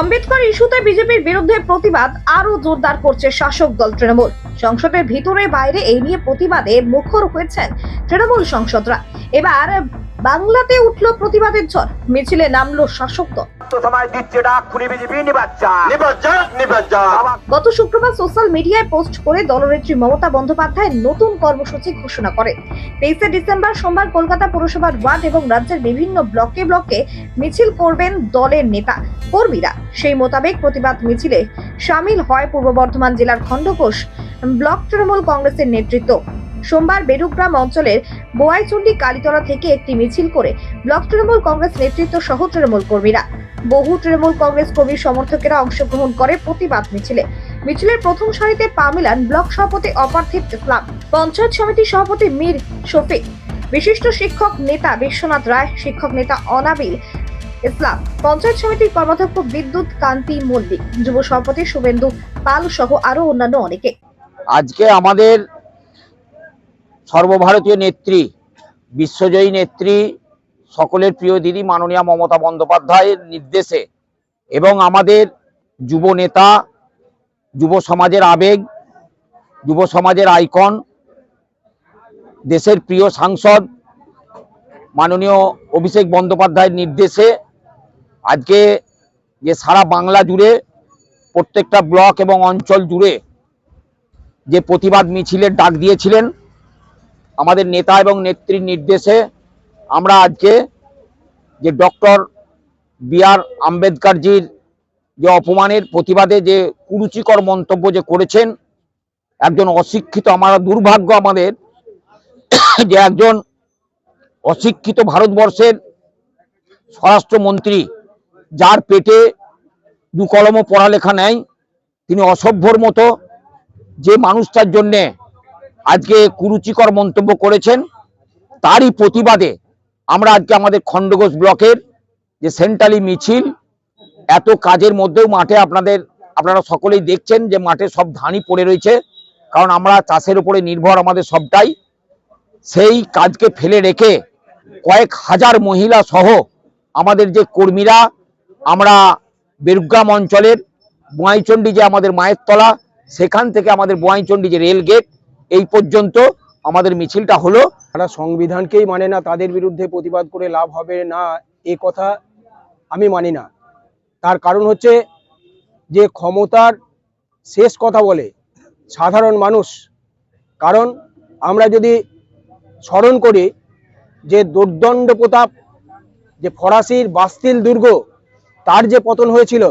আম্বেদকর ইস্যুতে বিজেপির বিরুদ্ধে প্রতিবাদ আরও জোরদার করছে শাসক দল তৃণমূল। সংসদের ভিতরে বাইরে এই নিয়ে প্রতিবাদে মুখর হয়েছেন তৃণমূল সংসদরা। এবার বাংলাতে উঠল প্রতিবাদের ঝড়। মিছিলে নামলো শাসক দল। গত শুক্রবার সোশ্যাল মিডিয়ায় পোস্ট করে দলনেত্রী মমতা বন্দ্যোপাধ্যায় নতুন কর্মসূচি ঘোষণা করে তেইশে ডিসেম্বর সোমবার কলকাতা পুরসভার ওয়ার্ড এবং রাজ্যের বিভিন্ন ব্লকে ব্লকে মিছিল করবেন দলের নেতা কর্মীরা। সেই মোতাবেক প্রতিবাদ মিছিলে সামিল হয় পূর্ব বর্ধমান জেলার খণ্ডঘোষ ব্লক তৃণমূল কংগ্রেসের নেতৃত্ব। সোমবার বেরুগ্রাম অঞ্চলের বোয়াইচন্ডী কালীতলা থেকে একটি মিছিল করে ব্লক তৃণমূল কংগ্রেস নেতৃত্ব সহ তৃণমূল কর্মীরা। বহু তৃণমূল কংগ্রেস কর্মী সমর্থকেরা অংশগ্রহণ করে প্রতিবাদ মিছিলে। মিছিলের প্রথম সারিতে পা মিলান ব্লক সভাপতি অপার্থিব ইসলাম পঞ্চায়েত সমিতির সভাপতি মীর শফিক, বিশিষ্ট শিক্ষক নেতা বিশ্বনাথ রায়, শিক্ষক নেতা অনাবিল ইসলাম, পঞ্চায়েত সমিতির কর্মাধ্যক্ষ বিদ্যুৎ কান্তি মল্লিক, যুব সভাপতি শুভেন্দু পাল সহ আরও অন্যান্য অনেকে। আজকে আমাদের সর্বভারতীয় নেত্রী, বিশ্বজয়ী নেত্রী সকলের প্রিয় দিদি মাননীয়া মমতা বন্দ্যোপাধ্যায়ের নির্দেশে এবং আমাদের যুব নেতা, যুব সমাজের আবেগ, যুব সমাজের আইকন, দেশের প্রিয় সাংসদ মাননীয় অভিষেক বন্দ্যোপাধ্যায়ের নির্দেশে আজকে যে সারা বাংলা জুড়ে, প্রত্যেকটা ব্লক এবং অঞ্চল জুড়ে যে প্রতিবাদ মিছিলের ডাক দিয়েছিলেন, আমাদের নেতা এবং নেত্রীর নির্দেশে আমরা আজকে যে ডক্টর বি আর আম্বেদকরজির যে অপমানের প্রতিবাদে যে কুরুচিকর মন্তব্য যে করেছেন, একজন অশিক্ষিত, আমার দুর্ভাগ্য আমাদের যে একজন অশিক্ষিত ভারতবর্ষের স্বরাষ্ট্রমন্ত্রী, যার পেটে দু কলমও পড়ালেখা নেয় তিনি অসভ্যর মতো যে মানুষটার জন্যে আজকে কুরুচিকর মন্তব্য করেছেন, তারই প্রতিবাদে আমরা আজকে আমাদের খণ্ডঘোষ ব্লকের যে সেন্ট্রালি মিছিল, এত কাজের মধ্যেও মাঠে আপনাদের, আপনারা সকলেই দেখছেন যে মাঠে সব ধানই পড়ে রয়েছে। কারণ আমরা চাষের উপরে নির্ভর আমাদের সবটাই। সেই কাজকে ফেলে রেখে কয়েক হাজার মহিলা সহ আমাদের যে কর্মীরা, আমরা বেরুগ্রাম অঞ্চলের বোয়াইচন্ডী যে আমাদের মায়ের তলা, সেখান থেকে আমাদের বোয়াইচন্ডী যে রেল গেট এই পর্যন্ত আমাদের মিছিলটা হলো। তারা সংবিধানকেই মানে না, তাদের বিরুদ্ধে প্রতিবাদ করে লাভ হবে না, এ কথা আমি মানি না। তার কারণ হচ্ছে যে ক্ষমতার শেষ কথা বলে সাধারণ মানুষ। কারণ আমরা যদি স্মরণ করি যে দুর্দণ্ড প্রতাপ, যে ফরাসির বাস্তিল দুর্গ, তার যে পতন হয়েছিল,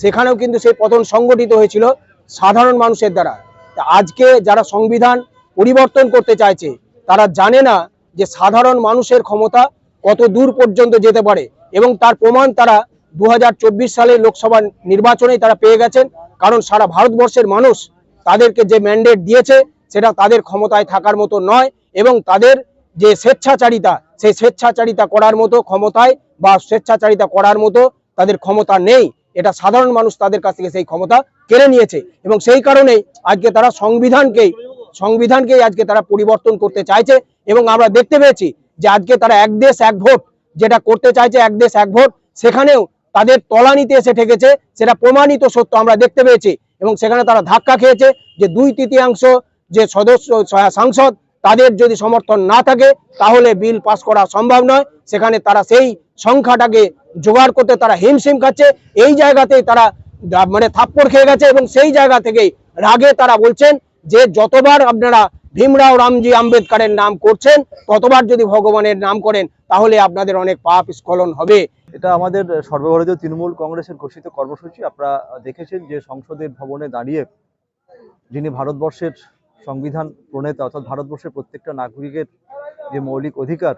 সেখানেও কিন্তু সেই পতন সংগঠিত হয়েছিল সাধারণ মানুষের দ্বারা। আজকে যারা সংবিধান পরিবর্তন করতে চাইছে, তারা জানে না যে সাধারণ মানুষের ক্ষমতা কত দূর পর্যন্ত যেতে পারে এবং তার প্রমাণ তারা দু সালের লোকসভা নির্বাচনে তারা পেয়ে গেছেন, কারণ সারা ভারতবর্ষের মানুষ তাদেরকে যে ম্যান্ডেট দিয়েছে সেটা তাদের ক্ষমতায় থাকার মতো নয় এবং তাদের যে স্বেচ্ছাচারিতা, সেই স্বেচ্ছাচারিতা করার মতো ক্ষমতায় বা স্বেচ্ছাচারিতা করার মতো তাদের ক্ষমতা নেই। এটা সাধারণ মানুষ তাদের কাছ থেকে সেই ক্ষমতা কেড়ে নিয়েছে এবং সেই কারণেই আজকে তারা সংবিধানকেই সংবিধানকেই আজকে তারা পরিবর্তন করতে চাইছে এবং আমরা দেখতে পেয়েছি যে আজকে তারা এক দেশ, এক ভোট যেটা করতে চাইছে এক দেশ, এক ভোট, সেখানেও তাদের তলানিতে এসে ঠেকেছে, সেটা প্রমাণিত সত্য আমরা দেখতে পেয়েছি এবং সেখানে তারা ধাক্কা খেয়েছে যে দুই তৃতীয়াংশ যে সদস্য সাংসদ, তাদের যদি সমর্থন না থাকে, তাহলে বিল পাস করা সম্ভব নয়। সেখানে তারা সেই সংখ্যাটাকে জোগাড় করতে তারা হিমশিম খাচ্ছে। এই জায়গাতেই তারা মানে থাপ্পড় খেয়ে গেছে এবং সেই জায়গা থেকেই রাগে তারা বলছেন যে যতবার আপনারা ভীমরাও রামজি আম্বেদকারের নাম করছেন, ততবার যদি ভগবানের নাম করেন, তাহলে আপনাদের অনেক পাপ স্খলন হবে। এটা আমাদের সর্বভারতীয় তৃণমূল কংগ্রেসের ঘোষিত কর্মসূচি। আপনারা দেখেছেন যে সংসদের ভবনে দাঁড়িয়ে যিনি ভারতবর্ষের সংবিধান প্রণেতা, অর্থাৎ ভারতবর্ষের প্রত্যেকটা নাগরিকের যে মৌলিক অধিকার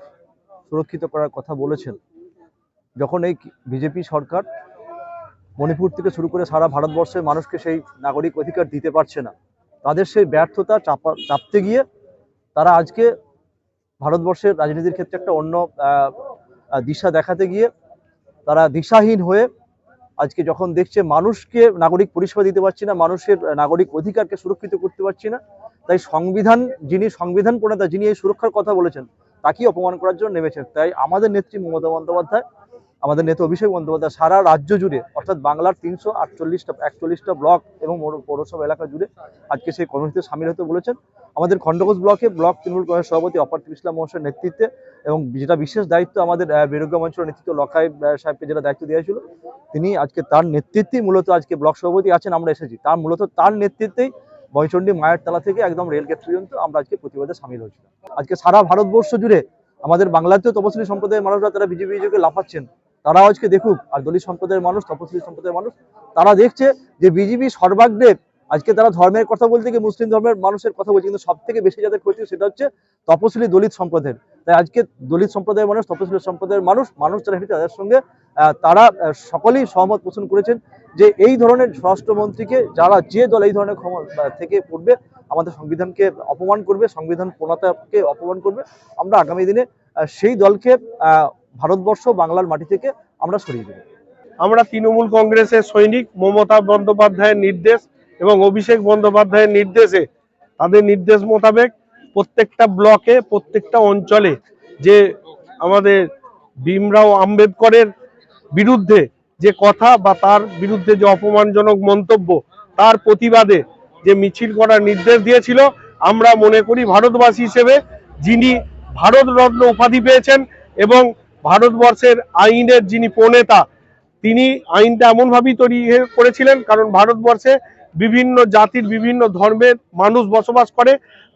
সুরক্ষিত করার কথা বলেছেন, যখন এই বিজেপি সরকার মণিপুর থেকে শুরু করে সারা ভারতবর্ষের মানুষকে সেই নাগরিক অধিকার দিতে পারছে না তাদের সেই ব্যর্থতা চাপা, চাপতে গিয়ে তারা আজকে ভারতবর্ষের রাজনীতির ক্ষেত্রে একটা অন্য দিশা দেখাতে গিয়ে তারা দিশাহীন হয়ে আজকে যখন দেখছে মানুষকে নাগরিক পরিষেবা দিতে পারছি না, মানুষের নাগরিক অধিকারকে সুরক্ষিত করতে পারছি না, তাই সংবিধান যিনি, সংবিধান প্রণেতা যিনি এই সুরক্ষার কথা বলেছেন, তাকেই অপমান করার জন্য নেমেছেন। তাই আমাদের নেত্রী মমতা বন্দ্যোপাধ্যায় আমাদের নেতা অভিষেক বন্দ্যোপাধ্যায় সারা রাজ্য জুড়ে অর্থাৎ বাংলার তিনশো আটচল্লিশটা একচল্লিশটা ব্লক এবং পৌর- পৌরসভা এলাকা জুড়ে আজকে সেই কর্মসূচিতে সামিল হতে বলেছেন। আমাদের খণ্ডঘোষ ব্লকে ব্লক তৃণমূল কংগ্রেস সভাপতি অপার্থ ইসলাম মহাশয়ের নেতৃত্বে এবং যেটা বিশেষ দায়িত্ব আমাদের আহ, বিরোগ্য মঞ্চের নেতৃত্ব লখাই সাহেবকে যেটা দায়িত্ব দেওয়া তিনি আজকে তার নেতৃত্বেই মূলত আজকে ব্লক সভাপতি আছেন আমরা এসেছি। তার মূলত তার নেতৃত্বেই বয়চণ্ডী মায়ের তলা থেকে একদম রেল গেট পর্যন্ত আমরা আজকে প্রতিবাদে সামিল হয়েছিলাম। আজকে সারা ভারতবর্ষ জুড়ে আমাদের বাংলাতেও তপশিলি সম্প্রদায়ের মানুষরা তারা বিজেপি বিজেপিকে লাফাচ্ছেন। তারাও আজকে দেখুক, আর দলিত সম্প্রদায়ের মানুষ, তপশিলি সম্প্রদায়ের মানুষ, তারা দেখছে যে বিজেপি সর্বাগ্রে আজকে তারা ধর্মের কথা বলতে গিয়ে মুসলিম ধর্মের মানুষের কথা বলছে, কিন্তু সব থেকে বেশি যাদের ক্ষতি সেটা হচ্ছে তপশিলি দলিত সম্প্রদায়ের। তাই আজকে দলিত সম্প্রদায়ের মানুষ, তপশিলি সম্প্রদায়ের মানুষ মানুষ যারা হেঁটে তাদের সঙ্গে তারা সকলেই সহমত পোষণ করেছেন যে এই ধরনের স্বরাষ্ট্রমন্ত্রীকে যারা যে দল এই ধরনের ক্ষম- বা থেকে পড়বে, আমাদের সংবিধানকে অপমান করবে, সংবিধান প্রণতাকে অপমান করবে, আমরা আগামী দিনে সেই দলকে ভারতবর্ষ বাংলার মাটি থেকে আমরা সরিয়ে দেবো। আমরা তৃণমূল কংগ্রেসের সৈনিক মমতা বন্দ্যোপাধ্যায়ের নির্দেশ এবং অভিষেক বন্দ্যোপাধ্যায়ের নির্দেশে তাদের নির্দেশ মোতাবেক প্রত্যেকটা ব্লকে, প্রত্যেকটা অঞ্চলে যে আমাদের ভীমরাও আম্বেদকরের বিরুদ্ধে যে কথা বা তার বিরুদ্ধে যে অপমানজনক মন্তব্য, তার প্রতিবাদে যে মিছিল করার নির্দেশ দিয়েছিল, আমরা মনে করি ভারতবাসী হিসেবে যিনি ভারতরত্ন উপাধি পেয়েছেন এবং ভারতবর্ষের আইনের যিনি প্রণেতা, তিনি আইনটা এমনভাবেই তৈরি করেছিলেন, কারণ ভারতবর্ষে বিভিন্ন জাতির বিভিন্ন ধর্মের মানুষ বসবাস করে,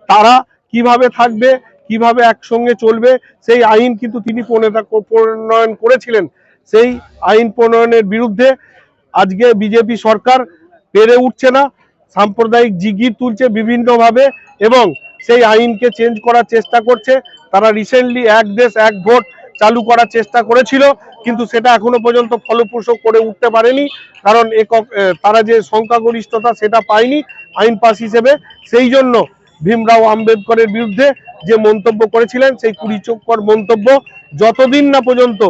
তারা কীভাবে থাকবে, কীভাবে একসঙ্গে চলবে, সেই আইন কিন্তু তিনি প্রণেতা প্রণয়ন করেছিলেন। সেই আইন প্রণয়নের বিরুদ্ধে আজকে বিজেপি সরকার পেরে উঠছে না, সাম্প্রদায়িক জিগির তুলছে বিভিন্নভাবে এবং সেই আইনকে চেঞ্জ করার চেষ্টা করছে, তারা রিসেন্টলি এক দেশ এক ভোট চালু করার চেষ্টা করেছিল, কিন্তু সেটা এখনও পর্যন্ত ফলপ্রসূ করে উঠতে পারেনি, কারণ একক তারা যে সংখ্যাগরিষ্ঠতা সেটা পায়নি আইন পাস হিসেবে। সেই জন্য ভীমরাও আম্বেদকরের বিরুদ্ধে যে মন্তব্য করেছিলেন, সেই কুড়িচক্কর মন্তব্য, যতদিন না পর্যন্ত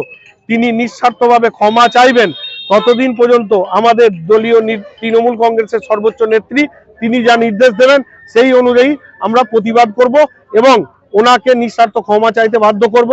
তিনি নিঃস্বার্থভাবে ক্ষমা চাইবেন, ততদিন পর্যন্ত আমাদের দলীয় তৃণমূল কংগ্রেসের সর্বোচ্চ নেত্রী, তিনি যা নির্দেশ দেবেন, সেই অনুযায়ী আমরা প্রতিবাদ করব এবং ওনাকে নিঃস্বার্থ ক্ষমা চাইতে বাধ্য করব।